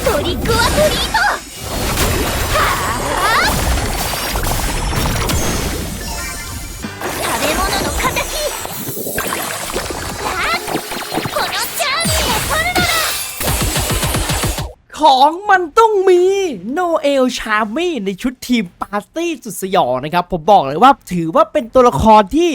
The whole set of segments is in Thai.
トリックアトリート ของมันต้องมีโนเอลชาร์มี่ในชุดทีมปาร์ตี้สุดสยองนะครับ ผมบอกเลยว่าถือว่าเป็นตัวละครที่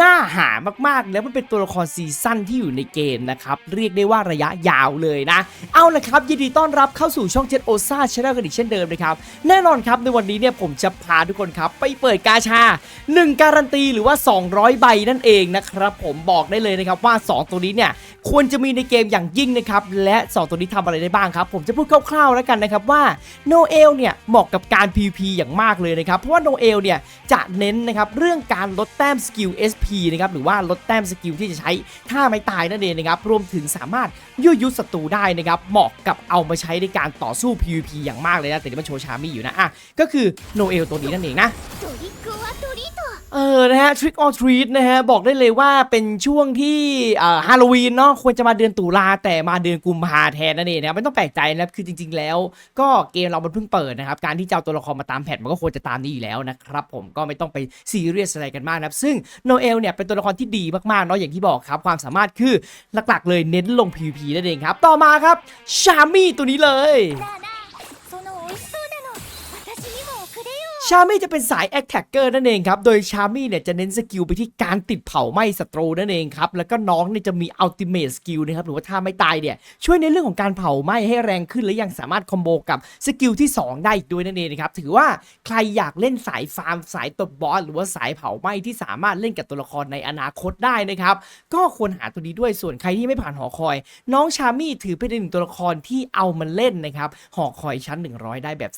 น่าหามากๆ แล้วมันเป็นตัวละครซีซั่นที่อยู่ในเกมนะครับ เรียกได้ว่าระยะยาวเลยนะ เอาละครับ ยินดีต้อนรับเข้าสู่ช่องเจ็ดโอซ่าชาแนลกันอีกเช่นเดิมนะครับ แน่นอนครับในวันนี้เนี่ยผมจะพาทุกคนครับ ไปเปิดกาชา 1 การันตีหรือว่า 200 ใบนั่นเองนะครับผมบอกได้เลยนะครับว่า 2 ตัวนี้เนี่ยควรจะมีในเกมอย่างยิ่งนะครับและ 2 ตัวนี้ทำอะไรได้บ้างครับ ผมจะพูดคร่าวๆแล้วกันนะครับว่าโนเอลเนี่ยเหมาะกับการ PVP อย่างมากเลยนะครับ เพราะว่าโนเอลเนี่ยจะเน้นนะครับเรื่องการลดแต้มสกิล SP นะครับหรือว่าลดแต้มสกิลที่จะใช้ท่าไม้ตายนั่นเองนะครับรวมถึงสามารถยั่วยุศัตรูได้นะครับเหมาะกับเอามาใช้ในการต่อสู้ PVP อย่างมากเลยนะแต่ที่มันโชว์ชามี่อยู่นะอะก็คือโนเอลตัวนี้นั่นเองนะ เออ นะฮะ Trick or Treat นะฮะ บอกได้เลยว่าเป็นช่วงที่ฮาโลวีนเนาะ ควรจะมาเดือนตุลาแต่มาเดือนกุมภาแทนนั่นเองนะครับไม่ต้องแปลกใจนะครับ คือจริง ๆ แล้ว ก็เกมเรามันเพิ่งเปิดนะครับ การที่เจะเอาตัวละครมาตามแพทมันก็ควรจะตามนี้อยู่แล้วนะครับผม ก็ไม่ต้องไปซีเรียสอะไรกันมากนะครับ ซึ่งโนเอลเนี่ยเป็นตัวละครที่ดีมากๆ เนาะ อย่างที่บอกครับ ความสามารถคือหลักๆ เลยเน้นลง PVP นั่นเองครับ ต่อมาครับ ชามี่ตัวนี้เลย ชามี่จะเป็นสายแอคแท็กเกอร์นั่นเองครับ โดยชามี่เนี่ยจะเน้นสกิลไปที่การติดเผาไหม้ศัตรูนั่นเองครับ แล้วก็น้องเนี่ยจะมีอัลติเม e สกิลนะครับหรือว่าถ้าไม่ตายเนี่ยช่วยในเรื่องของการเผาไหม้ให้แรงขึ้นและยังสามารถคอมโบกับสกิลที่ 2 ได้อีกด้วยนั่นเองนะครับ ถือว่าใครอยากเล่นสายฟาร์มสายตบบอสหรือว่าสายเผาไหม้ที่สามารถเล่นกับตัวละครในอนาคตได้นะครับก็ควรหาตัวนี้ด้วยส่วนใครที่ไม่ผ่านหอคอย น้องชามี่ถือเป็นหนึ่งตัวละครที่เอามันเล่นนะครับหอคอยชั้น 100 ได้แบบ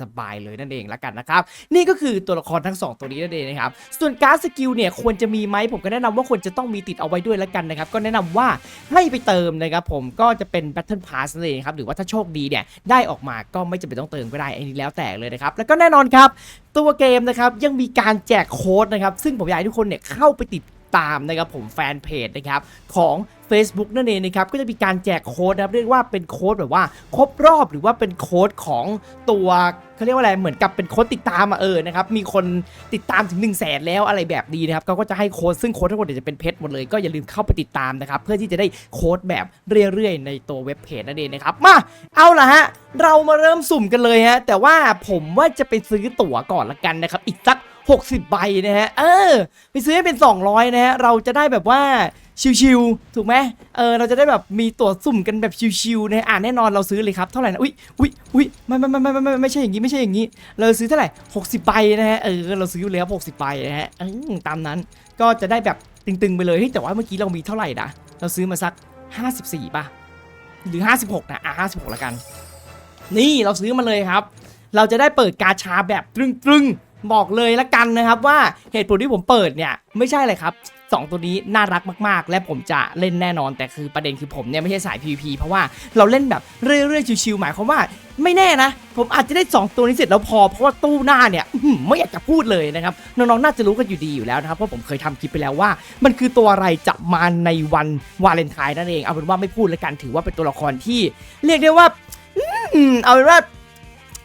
สบายๆเลยนั่นเองละกันนะครับนี่ก็คือตัวละครทั้ง 2 ตัวนี้นั่นเองนะครับส่วนการ์ดสกิลเนี่ยควรจะมีไหมผมก็แนะนำว่าควรจะต้องมีติดเอาไว้ด้วยละกันนะครับก็แนะนำว่าให้ไปเติมนะครับผมก็จะเป็น Battle Pass นั่นเองครับหรือว่าถ้าโชคดีเนี่ยได้ออกมาก็ไม่จำเป็นต้องเติมก็ได้อันนี้แล้วแต่เลยนะครับแล้วก็แน่นอนครับตัวเกมนะครับยังมีการแจกโค้ดนะครับซึ่งผมอยากให้ทุกคนเนี่ยเข้าไปติด ตามนะครับผมแฟนเพจนะครับของ Facebook นั่นเองนะครับก็จะมีการแจกโค้ดนะครับเรียกว่าเป็นโค้ดแบบว่าครบรอบหรือว่าเป็นโค้ดของตัวเขาเรียกว่าอะไรเหมือนกับเป็นโค้ดติดตามอะเออนะครับมีคนติดตามถึง1 0 0 0 0แสนแล้วอะไรแบบนี้นะครับเขาก็จะให้โค้ดซึ่งโค้ดทั้งหมดเนี่ยจะเป็นเพชรหมดเลยก็อย่าลืมเข้าไปติดตามนะครับเพื่อที่จะได้โค้ดแบบเรื่อยๆ ในตัวเว็บเพจนั่นเองนะครับมาเอาล่ะฮะเรามาเริ่มสุ่มกันเลยฮะแต่ว่าผมว่าจะไปซื้อตั๋วก่อนละกันนะครับอีกสัก 60 ใบนะฮะ เออ ไปซื้อให้เป็น 200 นะฮะ เราจะได้แบบว่าชิวๆ ถูกไหมเออ เราจะได้แบบมีตั๋วสุ่มกันแบบชิวๆนะฮะอ่าแน่นอนเราซื้อเลยครับ เท่าไหร่นะ อุ้ยอุ้ยอุ้ยไม่ไม่ไม่ไม่ไม่ไม่ไม่ใช่อย่างนี้ไม่ใช่อย่างนี้ เราซื้อเท่าไหร่ 60 ใบนะฮะ เออ เราซื้ออยู่แล้ว60 ใบนะฮะอืมตามนั้น ก็จะได้แบบตึงๆไปเลยเฮ้แต่ว่าเมื่อกี้เรามีเท่าไหร่นะ เราซื้อมาสัก 54 ป่ะ หรือ 56 นะ อะ56แล้วกัน นี่เราซื้อมาเลยครับ เราจะได้เปิดกาชาแบบตรึงๆ บอกเลยละกันนะครับว่าเหตุผลที่ผมเปิดเนี่ยไม่ใช่เลยครับสองตัวนี้น่ารักมาก ๆ และผมจะเล่นแน่นอน แต่คือประเด็นคือผมเนี่ยไม่ใช่สาย PVP เพราะว่าเราเล่นแบบเรื่อยๆชิวๆหมายความว่าไม่แน่นะ ผมอาจจะได้ 2 ตัวนี้เสร็จแล้วพอ เพราะว่าตู้หน้าเนี่ยไม่อยากจะพูดเลยนะครับ น้องๆ น่าจะรู้กันอยู่ดีอยู่แล้วนะครับ เพราะผมเคยทำคลิปไปแล้วว่า มันคือตัวอะไรจะมาในวันวาเลนไทน์นั่นเองเอาเป็นว่าไม่พูดแล้วกันถือว่าเป็นตัวละครที่ เรียกได้ว่าเอาเป็นว่า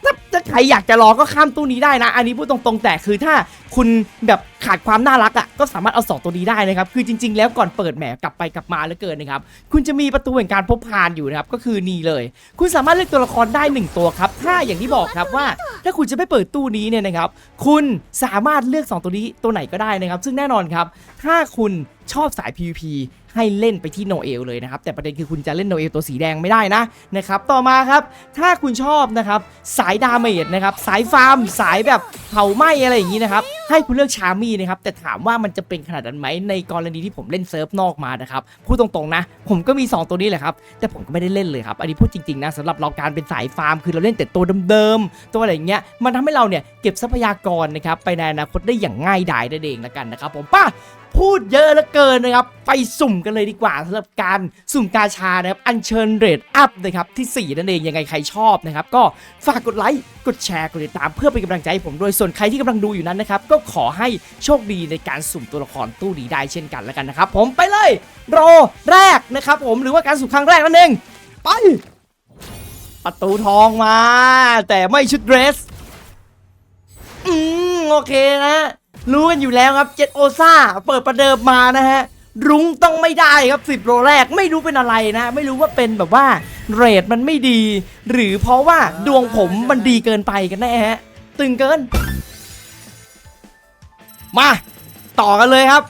ถ้าถ้าใครอยากจะรอก็ข้ามตู้นี้ได้นะ อันนี้พูดตรงๆแต่คือถ้าคุณแบบขาดความน่ารักอะก็สามารถเอาสองตัวนี้ได้นะครับ คือจริง ๆ แล้วก่อนเปิดแหมกลับไปกลับมาแล้วเกินนะครับ คุณจะมีประตูแห่งการพบพานอยู่นะครับ ก็คือนี่เลย คุณสามารถเลือกตัวละครได้ 1 ตัวครับ ถ้าอย่างที่บอกครับว่า ถ้าคุณจะไม่เปิดตู้นี้เนี่ยนะครับ คุณสามารถเลือก 2 ตัวนี้ตัวไหนก็ได้นะครับ ซึ่งแน่นอนครับ ถ้าคุณชอบสาย PVP ให้เล่นไปที่โนเอลเลยนะครับ แต่ประเด็นคือคุณจะเล่นโนเอลตัวสีแดงไม่ได้นะนะครับต่อมาครับ ถ้าคุณชอบนะครับสายดาเมจนะครับสายฟาร์ม สายแบบเผาไหม้อะไรอย่างนี้นะครับให้คุณเลือกชามี่นะครับแต่ถามว่ามันจะเป็นขนาดนั้นไหมในกรณีที่ผมเล่นเซิร์ฟนอกมานะครับพูดตรงๆนะ ผมก็มี 2 ตัวนี้แหละครับแต่ผมก็ไม่ได้เล่นเลยครับอันนี้พูดจริงๆนะสำหรับเราการเป็นสายฟาร์ม คือเราเล่นแต่ตัวเดิมๆตัวอะไรอย่างเงี้ยมันทำให้เราเนี่ยเก็บทรัพยากรนะครับไปในอนาคตได้อย่างง่ายดายนั่นเองละกันนะครับผมป้า พูดเยอะเหลือเกินนะครับ ไปสุ่มกันเลยดีกว่าสำหรับการสุ่มกาชานะครับ อัญเชิญเรทอัพนะครับที่ 4 นั่นเองยังไงใครชอบนะครับ ก็ฝากกดไลค์กดแชร์กดติดตามเพื่อเป็นกำลังใจให้ผมด้วยส่วนใครที่กำลังดูอยู่นั้นนะครับ ก็ขอให้โชคดีในการสุ่มตัวละครตู้ดีได้เช่นกันแล้วกันนะครับ ผมไปเลยโรแรกนะครับ ผมหรือว่าการสุ่มครั้งแรกนั่นเองไปไปประตูทองมา แต่ไม่ชุดเดรสอืมโอเคนะ รู้กันอยู่แล้วครับเจ็ดโอซ่าเปิดประเดิมมานะฮะ รุ้งต้องไม่ได้ครับสิบโลแรกไม่รู้เป็นอะไรนะ ไม่รู้ว่าเป็นแบบว่าเรทมันไม่ดี หรือเพราะว่าดวงผมมันดีเกินไปกันแน่ฮะ ตึงเกิน มา ต่อกันเลยครับ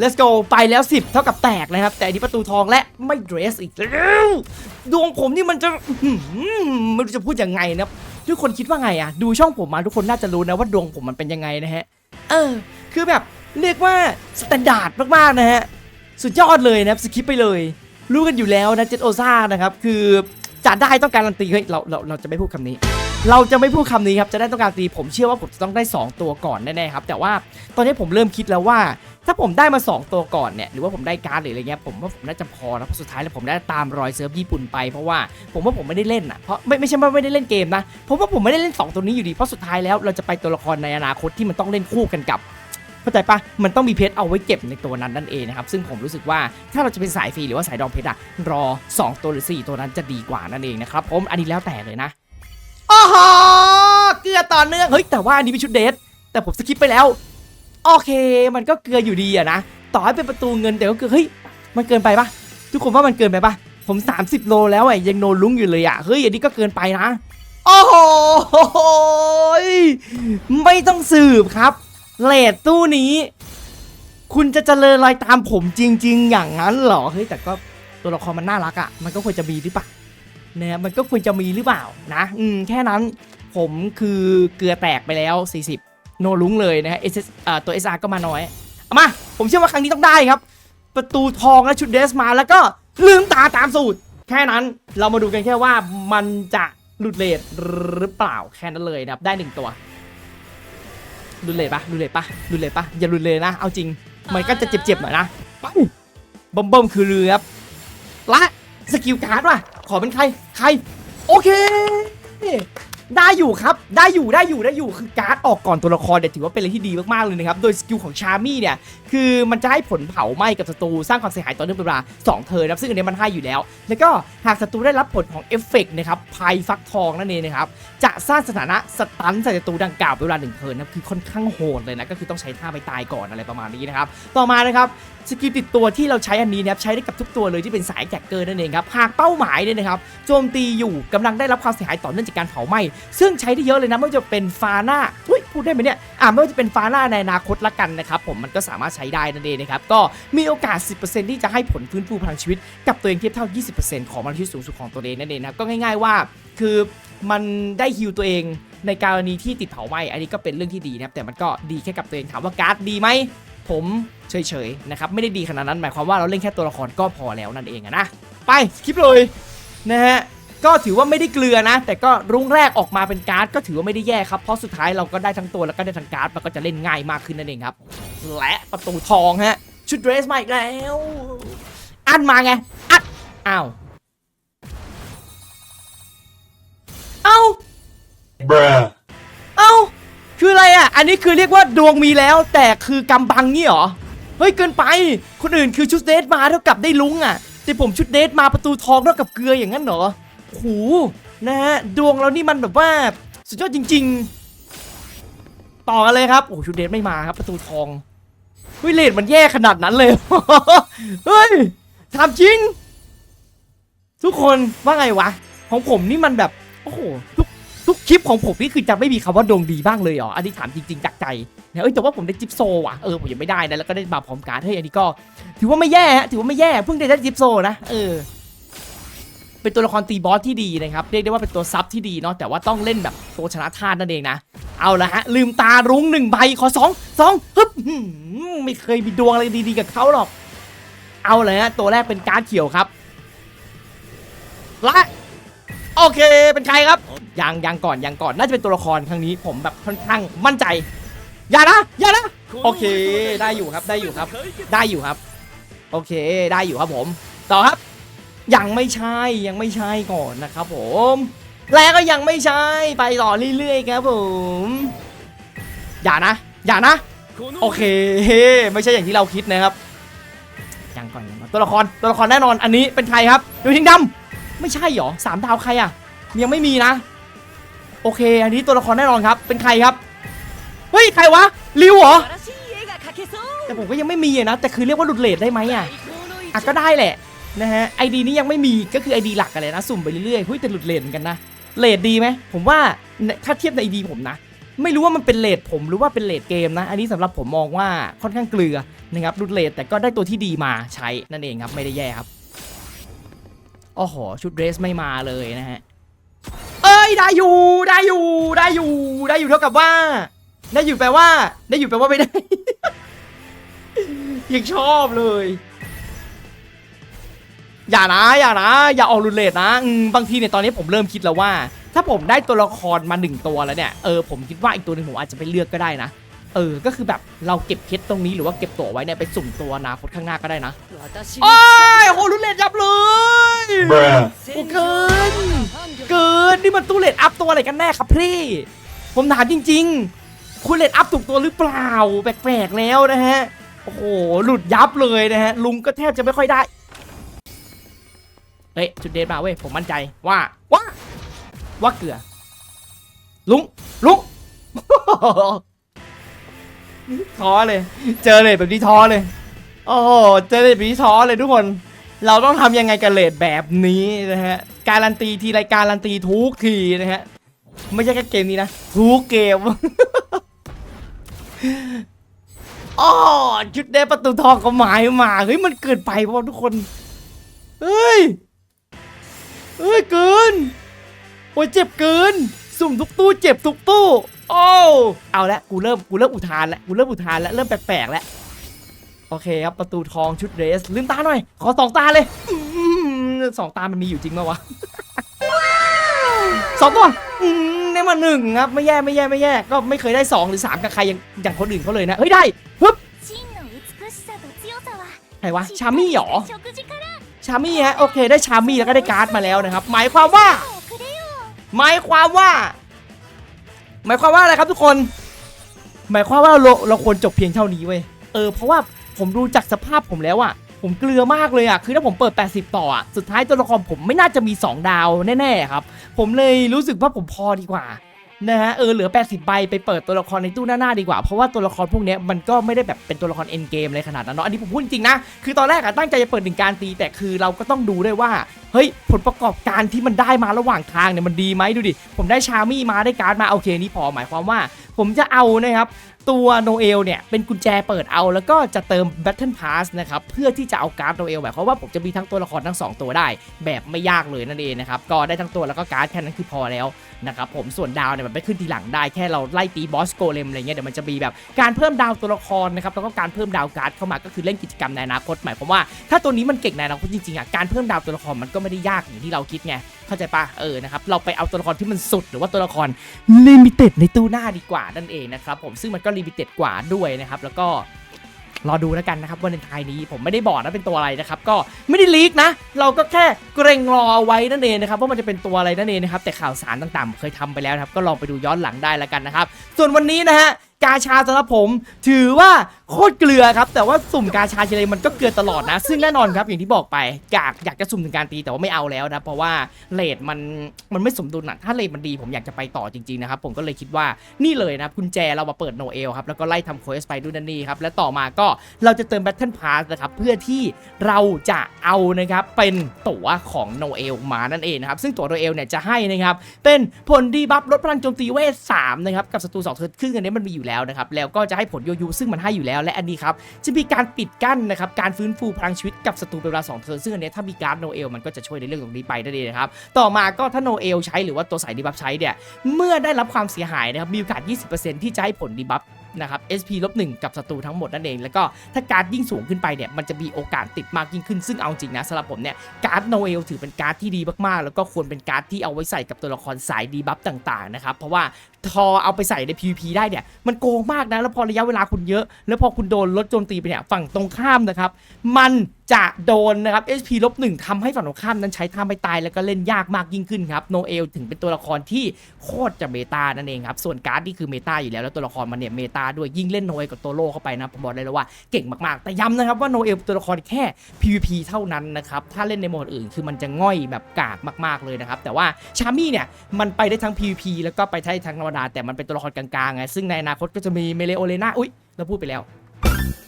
let's go ไปแล้ว 10 เท่ากับแตกนะครับ แต่อันนี้ประตูทองและไม่เดรสอีกแล้วดวงผมนี่มันจะไม่รู้จะพูดยังไงนะครับทุกคนคิดว่าไงอะดูช่องผมมาทุกคนน่าจะรู้นะว่าดวงผมมันเป็นยังไงนะฮะ เออ คือแบบเรียกว่าสแตนดาร์ดมากๆนะฮะ สุดยอดเลยนะครับสคิปไปเลย รู้กันอยู่แล้วนะเจตโอซ่านะครับ คือจะได้ต้องการันตีเฮ้ยเราเราเราจะไม่พูดคำนี้ เราจะไม่พูดคำนี้ครับจะได้ต้องการตีผมเชื่อว่าผมจะต้องได้ 2 ตัวก่อนแน่ๆครับ แต่ว่าตอนนี้ผมเริ่มคิดแล้วว่า ถ้าผมได้มา 2 ตัวก่อนเนี่ยหรือว่าผมได้การ์ดหรืออะไรเงี้ยผมว่าผมน่าจะพอนะเพราะสุดท้ายแล้วผมได้ตามรอยเซิร์ฟญี่ปุ่นไปเพราะว่าผมว่าผมไม่ได้เล่นอะเพราะไม่ไม่ใช่ว่าไม่ได้เล่นเกมนะผมว่าผมไม่ได้เล่น 2 ตัวนี้อยู่ดีเพราะสุดท้ายแล้วเราจะไปตัวละครในอนาคตที่มันต้องเล่นคู่กันกับเข้าใจปะมันต้องมีเพชรเอาไว้เก็บในตัวนั้นนั่นเองนะครับซึ่งผมรู้สึกว่าถ้าเราจะเป็นสายฟรีหรือว่าสายดองเพชรอะรอ 2 ตัวหรือ 4 ตัวนั้นจะดีกว่านั่นเองนะครับผมอันนี้แล้วแต่เลยนะโอ้โหเกลือต่อเนื่องเฮ้ยแต่ว่าอันนี้เป็นชุดเดทแต่ผมสคิปไปแล้ว โอเค มันก็เกลืออยู่ดีอะนะ ต่อให้เป็นประตูเงินแต่ก็คือเฮ้ย มันเกินไปปะทุกคนว่ามันเกินไปปะผม 30 โลแล้วไอ้ยังโนลุ้งอยู่เลยอะเฮ้ย อันนี้ก็เกินไปนะ โอ้โห ไม่ต้องสืบครับ เลดตู้นี้ คุณจะเจริญรอยตามผมจริง ๆ อย่างนั้นเหรอ เฮ้ย แต่ก็ตัวละครมันน่ารักอะมันก็ควรจะมีหรือเปล่าเนี่ยมันก็ควรจะมีหรือเปล่านะ อืม แค่นั้น ผมคือเกลือแตกไปแล้ว 40 โนลุงเลยนะฮะ SS อ่าตัว SR ก็มาน้อยเอามาผมเชื่อว่าครั้งนี้ต้องได้ครับ ประตูทองและชุดเดรสมาแล้วก็ลืมตาตามสูตร แค่นั้นเรามาดูกันแค่ว่ามันจะหลุดเลทหรือเปล่าแค่นั้นเลยนะครับได้หนึ่งตัวรุนเลยปะรุนเลยปะรุนเลยปะอย่ารุนเลยนะ เอาจริง มันก็จะเจ็บๆหน่อยนะไปบอมบอมคือเรือครับและสกิลการ์ดว่ะขอเป็นใครใคร โอเค ได้อยู่ครับ ได้อยู่ได้อยู่ได้อยู่คือการ์ดออกก่อนตัวละครเนี่ยถือว่าเป็นอะไรที่ดีมากๆเลยนะครับ โดยสกิลของชาร์มี่เนี่ยคือมันจะให้ผลเผาไหม้กับศัตรูสร้างความเสียหายต่อเนื่องเป็นเวลา2เทิร์นนะครับซึ่งอันนี้มันให้อยู่แล้ว แล้วก็หากศัตรูได้รับผลของเอฟเฟกต์นะครับพายฟักทองนั่นเองนะครับจะสร้างสถานะสตันใส่ศัตรูดังกล่าวเป็นเวลาหนึ่งเทิร์นนะครับคือค่อนข้างโหดเลยนะก็คือต้องใช้ท่าไปตายก่อนอะไรประมาณนี้นะครับต่อมานะครับ สกิลติดตัวที่เราใช้อันนี้นะครับใช้ได้กับทุกตัวเลยที่เป็นสายแจกเกอร์นั่นเองครับหากเป้าหมายเนี่ยนะครับโจมตีอยู่กำลังได้รับความเสียหายต่อเนื่องจากการเผาไหม้ซึ่งใช้ได้เยอะเลยนะไม่ว่าจะเป็นฟาน่าอุ้ยพูดได้ไหมเนี่ยอ่าไม่ว่าจะเป็นฟาน่าในอนาคตละกันนะครับผมมันก็สามารถใช้ได้นั่นเองนะครับก็มีโอกาส 10%ที่จะให้ผลฟื้นฟูพลังชีวิต กับตัวเองเทียบเท่า 20%ของพลังชีวิตสูงสุดของตัวเองนั่นเองนะก็ง่าย ๆว่าคือมันได้ฮิวตัวเองในกรณีที่ติดเผาไหม้อันนี้ก็เป็นเรื่องที่ดีนะครับแต่มันก็ดีแค่กับตัวเองถามว่าการ์ดดีไหม ผมเฉยๆนะครับไม่ได้ดีขนาดนั้นหมายความว่าเราเล่นแค่ตัวละครก็พอแล้วนั่นเองอะนะไปคลิปเลยนะฮะก็ถือว่าไม่ได้เกลือนะ แต่ก็รุ้งแรกออกมาเป็นการ์ดก็ถือว่าไม่ได้แย่ครับ เพราะสุดท้ายเราก็ได้ทั้งตัวแล้วก็ได้ทั้งการ์ดมันก็จะเล่นง่ายมากขึ้นนั่นเองครับ และประตูทองฮะชุดเดรสมาอีกแล้วอันมาไงอัดอ้าวเอ้า Bruh. ไรอะ อันนี้คือเรียกว่าดวงมีแล้ว แต่คือกำบังนี่เหรอ เฮ้ยเกินไป คนอื่นคือชุดเดทมาเท่ากับได้ลุงอะ แต่ผมชุดเดทมาประตูทองเท่ากับเกลืออย่างนั้นเหรอโหนะฮะดวงเรานี่มันแบบว่าสุดยอดจริง ๆ ต่อกันเลยครับ โอ้ชุดเดทไม่มาครับประตูทอง เฮ้ยเลดมันแย่ขนาดนั้นเลย เฮ้ยถามจริง ทุกคนว่าไงวะ ของผมนี่มันแบบ โอ้โห ทุกคลิปของผมนี่คือจะไม่มีคำว่าดวงดีบ้างเลยเหรออันนี้ถามจริงๆจากใจนะเอ้ยแต่ว่าผมได้จิ๊บโซว่ะเออผมยังไม่ได้นะแล้วก็ได้มาพร้อมการ์ดเฮ้ยอันนี้ก็ ถือว่าไม่แย่ฮะถือว่าไม่แย่เพิ่งได้ได้จิ๊บโซนะเออเป็นตัวละครตีบอสที่ดีนะครับเรียกได้ว่าเป็นตัวซับที่ดีเนาะแต่ว่าต้องเล่นแบบตัวชนะธาตุนั่นเองนะเอาละฮะลืมตารุ้งหนึ่งใบขอสองสองฮึบหืมไม่เคยมีดวงอะไรดีๆกับเขาหรอก เอาเลยฮะตัวแรกเป็นการ์ดเขียวครับและ โอเค เป็นใครครับยังยังก่อนยังก่อนน่าจะเป็นตัวละครครั้งนี้ผมแบบค่อนข้างมั่นใจ อย่านะอย่านะโอเค ได้อยู่ครับได้อยู่ครับ ได้อยู่ครับ โอเคได้อยู่ครับผม ต่อครับ ยังไม่ใช่ยังไม่ใช่ก่อนนะครับผม แล้วก็ยังไม่ใช่ไปต่อเรื่อยๆครับผม อย่านะ อย่านะ โอเค ไม่ใช่อย่างที่เราคิดนะครับยังก่อนยังก่อนตัวละครตัวละครแน่นอนอันนี้เป็นใครครับดูทิงดำ ไม่ใช่หรอสามดาวใครอะยังไม่มีนะ โอเค อันนี้ตัวละครแน่นอนครับ เป็นใครครับ เฮ้ย ใครวะลิวเหรอ แต่ผมก็ยังไม่มีนะ แต่คือเรียกว่าหลุดเลทได้ไหมอะอะก็ได้แหละนะฮะไอดีนี้ยังไม่มีก็คือไอดีหลักอะไรนะ สุ่มไปเรื่อยๆเฮ้ยแต่หลุดเลทนกันนะเลทดีไหมผมว่าถ้าเทียบในไอดีผมนะไม่รู้ว่ามันเป็นเลดผมหรือว่าเป็นเลดเกมนะ อันนี้สำหรับผมมองว่าค่อนข้างเกลือนะครับรุดเลดแต่ก็ได้ตัวที่ดีมาใช้นั่นเองครับไม่ได้แย่ครับ โอ้โห ชุดเดรสไม่มาเลยนะฮะ เอ้ย ได้อยู่ ได้อยู่ ได้อยู่ ได้อยู่เท่ากับว่า ได้อยู่แปลว่า ได้อยู่แปลว่าไม่ได้ ยังชอบเลย อย่านะ อย่านะ อย่าออกรุนเลทนะอืมบางทีเนี่ยตอนนี้ผมเริ่มคิดแล้วว่า ถ้าผมได้ตัวละครมาหนึ่งตัวแล้วเนี่ย เออ ผมคิดว่าอีกตัวหนึ่งผมอาจจะไปเลือกก็ได้นะ เออ ก็คือแบบเราเก็บเคสตรงนี้หรือว่าเก็บตัวไว้เนี่ยไปสุ่มตัวอนาคตข้างหน้าก็ได้นะ私โอ้ยโหรุนเลทยับเลย Bruh. โอ้เกิน เกิน นี่มันตู้เลทอัพตัวอะไรกันแน่ครับพี่ ผมถามจริง ๆ คุณเลทอัพถูกตัวหรือเปล่า แปลกๆแล้วนะฮะ โอ้โห หลุดยับเลยนะฮะ ลุงก็แทบจะไม่ค่อยได้ เฮ้ย จุดเดทมาเว้ย ผมมั่นใจว่าว่าว่าเกลือ ลุง ลุงท้อเลย เจอเลยแบบนี้ท้อเลย โอ้โห เจอเลยแบบนี้ท้อเลยทุกคน เราต้องทำยังไงกับเลดแบบนี้นะฮะ การันตีทีไรการันตีทุกทีนะฮะ ไม่ใช่แค่เกมนี้นะ ทุกเกมอ๋อชุดเดประตูทองก็หมายมาเฮ้ยมันเกินไปเพราะทุกคน เฮ้ย เฮ้ยเกิน โอ้ยเจ็บเกิน สุ่มทุกตู้เจ็บทุกตู้ โอ้ เอาละกูเริ่มกูเริ่มอุทานแล้วกูเริ่มอุทานแล้วเริ่มแปลกๆแล้ว โอเคครับประตูทองชุดเรส ลืมตาหน่อย ขอสองตาเลยสองตามันมีอยู่จริงไหมวะสองตัวได้มาหนึ่งครับ ไม่แย่ไม่แย่ไม่แย่ ก็ไม่เคยได้สองหรือสามกับใครอย่างอย่างคนอื่นเขาเลยนะ เฮ้ย ได้ปึ๊บไหนวะ ชามี่หรอ ชามี่ฮะ โอเค ได้ชามี่แล้วก็ได้การ์ดมาแล้วนะครับ หมายความว่า หมายความว่า หมายความว่าอะไรครับทุกคน หมายความว่าเราเราควรจบเพียงเท่านี้เว้ย เออ เพราะว่า ผมดูจากสภาพผมแล้วอะผมเกลือมากเลยอะคือถ้าผมเปิด 80 ต่ออะสุดท้ายตัวละครผมไม่น่าจะมี 2 ดาวแน่ๆครับ ผมเลยรู้สึกว่าผมพอดีกว่านะฮะเออเหลือ 80 ใบไปเปิดตัวละครในตู้หน้าๆดีกว่า เพราะว่าตัวละครพวกนี้มันก็ไม่ได้แบบเป็นตัวละครเอ็นเกมอะไรขนาดนั้นเนาะอันนี้ผมพูดจริงนะ คือตอนแรกอะตั้งใจจะเปิดหนึ่งการตี แต่คือเราก็ต้องดูด้วยว่า เฮ้ย ผลประกอบการที่มันได้มาระหว่างทางเนี่ยมันดีไหมดูดิ ผมได้ชามี่มาได้การ์ดมาโอเคนี่พอหมายความว่า ผมจะเอานะครับ ตัวโนเอลเนี่ยเป็นกุญแจเปิดเอา แล้วก็จะเติม Battle Pass นะครับเพื่อที่จะเอาการ์ดโนเอลหมายความว่าผมจะมีทั้งตัวละครทั้ง 2 ตัวได้ แบบไม่ยากเลยนั่นเองนะครับก็ได้ทั้งตัวแล้วก็การ์ดแค่นั้นคือพอแล้วนะครับผมส่วนดาวเนี่ยมันไปขึ้นทีหลังได้แค่เราไล่ตีบอสโกเลมอะไรเงี้ยเดี๋ยวมันจะมีแบบการเพิ่มดาวตัวละครนะครับแล้วก็การเพิ่มดาวการ์ดเข้ามาก็คือเล่นกิจกรรมในอนาคตหมายความว่าถ้าตัวนี้มันเก่งในอนาคตจริงๆอะการเพิ่มดาวตัวละครมันก็ไม่ได้ยากอย่างที่เราคิดไง เข้าใจปะเออนะครับเราไปเอาตัวละครที่มันสุดหรือว่าตัวละครลิมิเต็ดในตู้หน้าดีกว่านั่นเองนะครับผมซึ่งมันก็ลิมิเต็ดกว่าด้วยนะครับแล้วก็รอดูแล้วกันนะครับวันในไทายนี้ผมไม่ได้บอกนะเป็นตัวอะไรนะครับก็ไม่ได้ลีกนะ เราก็แค่เกรงรอเอาไว้นั่นเองนะครับว่ามันจะเป็นตัวอะไรนั่นเองนะครับแต่ข่าวสารต่างๆ เคยทำไปแล้วนะครับก็ลองไปดูย้อนหลังได้แล้วกันนะครับส่วนวันนี้นะฮะกาชาสำหรับผมถือว่าโคตรเกลือครับ แต่ว่าสุ่มกาชาทีไรมันก็เกลือตลอดนะ ซึ่งแน่นอนครับอย่างที่บอกไปอยากอยากจะสุ่มถึงการตีแต่ว่าไม่เอาแล้วนะ เพราะว่าเลทมันมันไม่สมดุลอะถ้าเลทมันดีผมอยากจะไปต่อจริงๆนะครับ ผมก็เลยคิดว่านี่เลยนะครับกุญแจเรามาเปิดโนเอลครับแล้วก็ไล่ทำโคเอสไปดูนันนี่ครับและต่อมาก็เราจะเติม Battle Pass นะครับเพื่อที่เราจะเอานะครับเป็นตั๋วของโนเอลมานั่นเองนะครับซึ่งตั๋วโนเอลเนี่ยจะให้นะครับเป็นผลดีบัฟลดพลังโจมตีเวท3นะครับกับศัตรู2เทิร์นครึ่งอันนี้มันมีอยู่แล้วนะครับแล้วก็จะให้ผลโยยูซึ่งมันให้อยู่แล้วและอันนี้ครับจะมีการปิดกั้นนะครับการฟื้นฟูพลังชีวิตกับศัตรูเป็นเวลา2เทิร์นซึ่งอันเนี้ยถ้ามีการ์ดโนเอลมันก็จะช่วยในเรื่องตรงนี้ไปนั่นเองนะครับต่อมาก็ถ้าโนเอลใช้หรือว่าตัวสายดีบัฟใช้เนี่ยเมื่อได้รับความเสียหายนะครับมีโอกาส 20%ที่จะให้ผลดีบัฟนะครับ SP ลบหนึ่งกับศัตรูทั้งหมดนั่นเอง แล้วก็ถ้าการ์ดยิ่งสูงขึ้นไปเนี่ย มันจะมีโอกาสติดมากยิ่งขึ้น ซึ่งเอาจริงนะสำหรับผมเนี่ย การ์ดโนเอลถือเป็นการ์ดที่ดีมากๆ แล้วก็ควรเป็นการ์ดที่เอาไว้ใส่กับตัวละครสายดีบัฟต่างๆ นะครับ เพราะว่า พอเอาไปใส่ใน PVP ได้เนี่ยมันโกงมากนะแล้วพอระยะเวลาคุณเยอะ แล้วพอคุณโดนลดโจมตีไปเนี่ยฝั่งตรงข้ามนะครับ มันจะโดนนะครับ HP ลบหนึ่งทำให้ฝั่งตรงข้ามนั้นใช้ท่าไม่ตายแล้วก็เล่นยากมากยิ่งขึ้นครับโนเอลถึงเป็นตัวละครที่โคตรจะเมตานั่นเองครับส่วนการ์ดนี่คือเมตาอยู่แล้วแล้วตัวละครมันเนี่ยเมตาด้วยยิ่งเล่นโนเอลกับโตโร่เข้าไปนะผมบอกเลยเลยว่าเก่งมากๆ แต่ย้ำนะครับว่าโนเอลตัวละครแค่ PVP เท่านั้นนะครับถ้าเล่นในโหมดอื่นคือมันจะง่อยแบบกากมาก ๆเลยนะครับแต่ว่าชามี่เนี่ยมันไปได้ทั้ง PVP แล้วก็ไปได้ทั้งรรมดาแต่มันเป็นตัวละครกลางๆไงซึ่งในอนาคตก็จะมีเมเลโอเลนาอุ้ยเราพูดไปแล้ว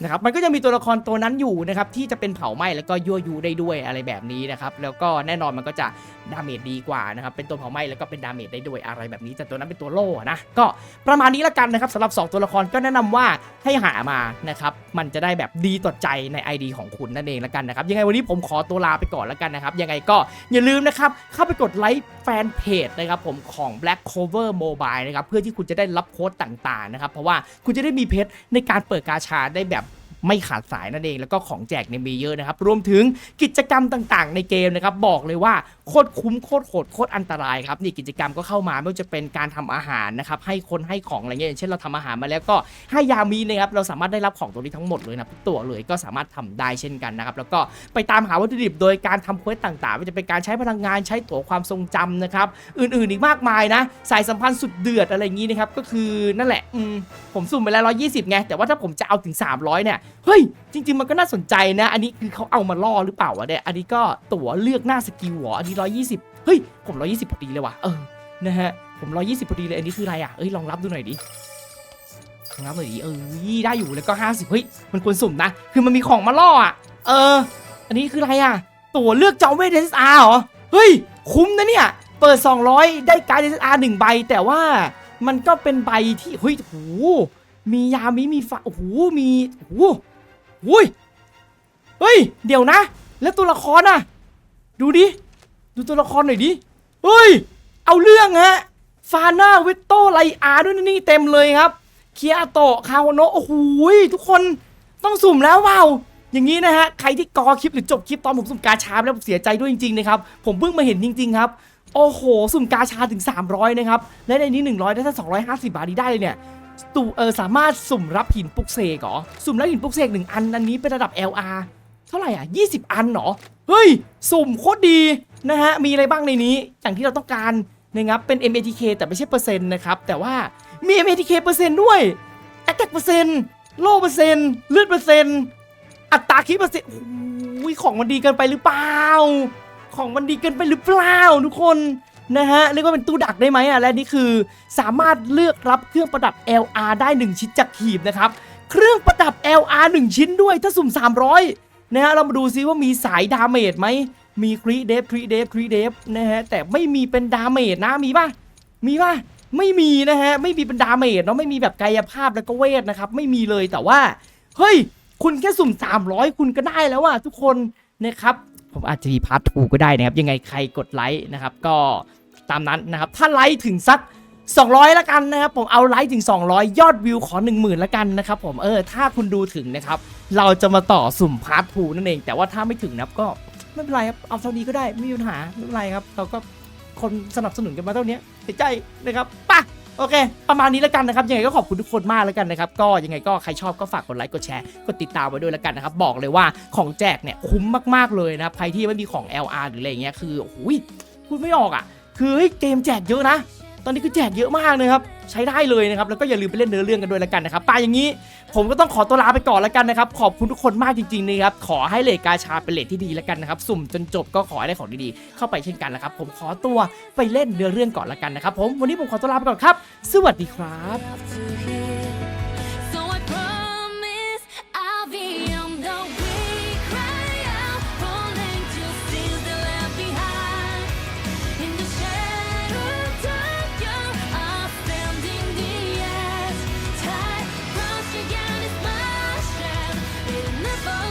นะครับมันก็จะมีตัวละครตัวนั้นอยู่นะครับที่จะเป็นเผาไหม้แล้วก็ยั่วยุได้ด้วยอะไรแบบนี้นะครับแล้วก็แน่นอนมันก็จะดาเมจดีกว่านะครับเป็นตัวเผาไหม้แล้วก็เป็นดาเมจได้ด้วยอะไรแบบนี้ แต่ตัวนั้นเป็นตัวโล่นะก็ประมาณนี้ละกันนะครับสำหรับ 2 ตัวละครก็แนะนำว่าให้หามานะครับมันจะได้แบบดีต่อใจใน ID ของคุณนั่นเองละกันนะครับยังไงวันนี้ผมขอตัวลาไปก่อนละกันนะครับยังไงก็อย่าลืมนะครับเข้าไปกดไลค์แฟนเพจนะครับผมของ Black Cover Mobile นะครับเพื่อที่คุณจะได้รับโค้ดต่างๆนะครับเพราะว่าคุณจะได้มีเพชรในการเปิดกาชาได้แบบ ไม่ขาดสายนั่นเองแล้วก็ของแจกเนี่ยมีเยอะนะครับ รวมถึงกิจกรรมต่างๆ ในเกมนะครับ บอกเลยว่าโคตรคุ้มโคตรโหดโคตรอันตรายครับนี่กิจกรรมก็เข้ามาไม่ว่าจะเป็นการทำอาหารนะครับให้คนให้ของอะไรเงี้ยอย่างเช่นเราทำอาหารมาแล้วก็ให้ยามีนะครับเราสามารถได้รับของตัวนี้ทั้งหมดเลยนะทุกตัวเลยก็สามารถทำได้เช่นกันนะครับแล้วก็ไปตามหาวัตถุดิบโดยการทำเควสต่างๆไม่ว่าจะเป็นการใช้พลังงานใช้ตั๋วความทรงจำนะครับอื่นๆอีกมากมายนะ สายสัมพันธ์สุดเดือดอะไรอย่างนี้นะครับก็คือนั่นแหละมผมสุ่มไปแล้ว120ไงแต่ว่าถ้าผมจะเอาถึง 300เนี่ยเฮ้ย จริง ๆ มันก็น่าสนใจนะ อันนี้คือเขาเอามาล่อหรือเปล่าวะเนี่ยอันนี้ก็ตั๋วเลือกหน้าสกิลหรออันนี้120เฮ้ย ผม120พอดีเลยว่ะเออนะฮะผม120พอดีเลยอันนี้คืออะไรอะเอ้ยลองรับดูหน่อยดิลองรับหน่อยดิเออได้อยู่แล้วก็50เฮ้ยมันควรสุ่มนะ คือมันมีของมาล่ออะเออ อันนี้คืออะไรอะ ตั๋วเลือกจอมเวทเดสอาร์เหรอเฮ้ย คุ้มนะเนี่ย เปิด 200 ได้การ์ดเดสอาร์หนึ่งใบ แต่ว่ามันก็เป็นใบที่เฮ้ยโห มียามิมีฟ้าโอ้โหมีโอ้โหหุยเฮ้ย เดี๋ยวนะ แล้วตัวละครน่ะ ดูดิ ดูตัวละครหน่อยดิ เฮ้ย เอาเรื่องฮะ ฟาน่าเวตโตไลอาด้วยนี่เต็มเลยครับ เคียโตคาโนะโอ้โหทุกคนต้องสุ่มแล้วว้าวอย่างนี้นะฮะ ใครที่กอคลิปหรือจบคลิปตอนผมสุ่มกาชาแล้วผมเสียใจด้วยจริงๆนะครับ ผมเพิ่งมาเห็นจริงๆครับ โอ้โห สุ่มกาชาถึง 300 นะครับ และในนี้ 100 ได้ถ้า250 บาทนี้ได้เลยเนี่ย ตูเออสามารถสุ่มรับหินปลุกเสกเหรอ สุ่มรับหินปลุกเสกหนึ่งอันอันนี้เป็นระดับ LR เท่าไหร่อะ 20 อันเหรอ เฮ้ย สุ่มโคตรดีนะฮะ มีอะไรบ้างในนี้ อย่างที่เราต้องการนะครับเป็น MATK แต่ไม่ใช่เปอร์เซ็นต์นะครับ แต่ว่ามี MATK เปอร์เซ็นต์ด้วย Attack เปอร์เซ็นต์โล่เปอร์เซ็นต์เลือดเปอร์เซ็นต์อัตราคิดเปอร์เซ็นต์โอ้ยของมันดีเกินไปหรือเปล่า ของมันดีเกินไปหรือเปล่าทุกคน นะฮะเรียกว่าเป็นตู้ดักได้ไหมอะและนี่คือสามารถเลือกรับเครื่องประดับ LR ได้ 1 ชิ้นจากหีบนะครับเครื่องประดับ LR 1 ชิ้นด้วยถ้าสุ่ม 300นะฮะเรามาดูซิว่ามีสายดาเมจไหมมีครีเดฟครีเดฟครีเดฟนะฮะแต่ไม่มีเป็นดาเมจนะมีป่ะมีป่ะไม่มีนะฮะไม่มีเป็นดาเมจเนาะไม่มีแบบกายภาพแล้วก็เวทนะครับไม่มีเลยแต่ว่าเฮ้ยคุณแค่สุ่ม 300 คุณก็ได้แล้วว่ะทุกคนนะครับผมอาจจะมีพาร์ททูก็ได้นะครับ ยังไงใครกดไลค์นะครับ ก็ ตามนั้นนะครับ ถ้าไลค์ถึงสัก 200 ละกันนะครับผมเอาไลค์ถึง 200 ยอดวิวขอ 10,000 ละกันนะครับผมเออถ้าคุณดูถึงนะครับเราจะมาต่อสุ่มพาร์ททูนั่นเอง แต่ว่าถ้าไม่ถึงนะครับก็ไม่เป็นไรครับเอาเท่านี้ก็ได้ไม่มีปัญหาไม่เป็นไรครับเราก็คนสนับสนุนกันมาเท่านี้เสียใจนะครับป่ะโอเค ประมาณนี้แล้วกันนะครับ ยังไงก็ขอบคุณทุกคนมากแล้วกันนะครับ ก็ยังไงก็ใครชอบก็ฝากกดไลค์ กดแชร์ กดติดตามไว้ด้วยแล้วกันนะครับ บอกเลยว่าของแจกเนี่ยคุ้มมากๆเลยนะครับ ใครที่ไม่มีของ LR หรืออะไรเงี้ย คือโอ้ยพูดไม่ออกอะ คือเฮ้ยเกมแจกเยอะนะ ตอนนี้คือแจกเยอะมากนะครับ ใช้ได้เลยนะครับ แล้วก็อย่าลืมไปเล่นเนื้อเรื่องกันด้วยละกันนะครับปาอย่างนี้ผมก็ต้องขอตัวลาไปก่อนแล้วกันนะครับ ขอบคุณทุกคนมากจริงๆนะครับ ขอให้เลทกาชาเป็นเลทที่ดีแล้วกันนะครับ สุ่มจนจบก็ขอให้ได้ของดีๆ เข้าไปเช่นกันนะครับ ผมขอตัวไปเล่นเนื้อเรื่องก่อนแล้วกันนะครับ ผมวันนี้ผมขอตัวลาไปก่อนครับ สวัสดีครับ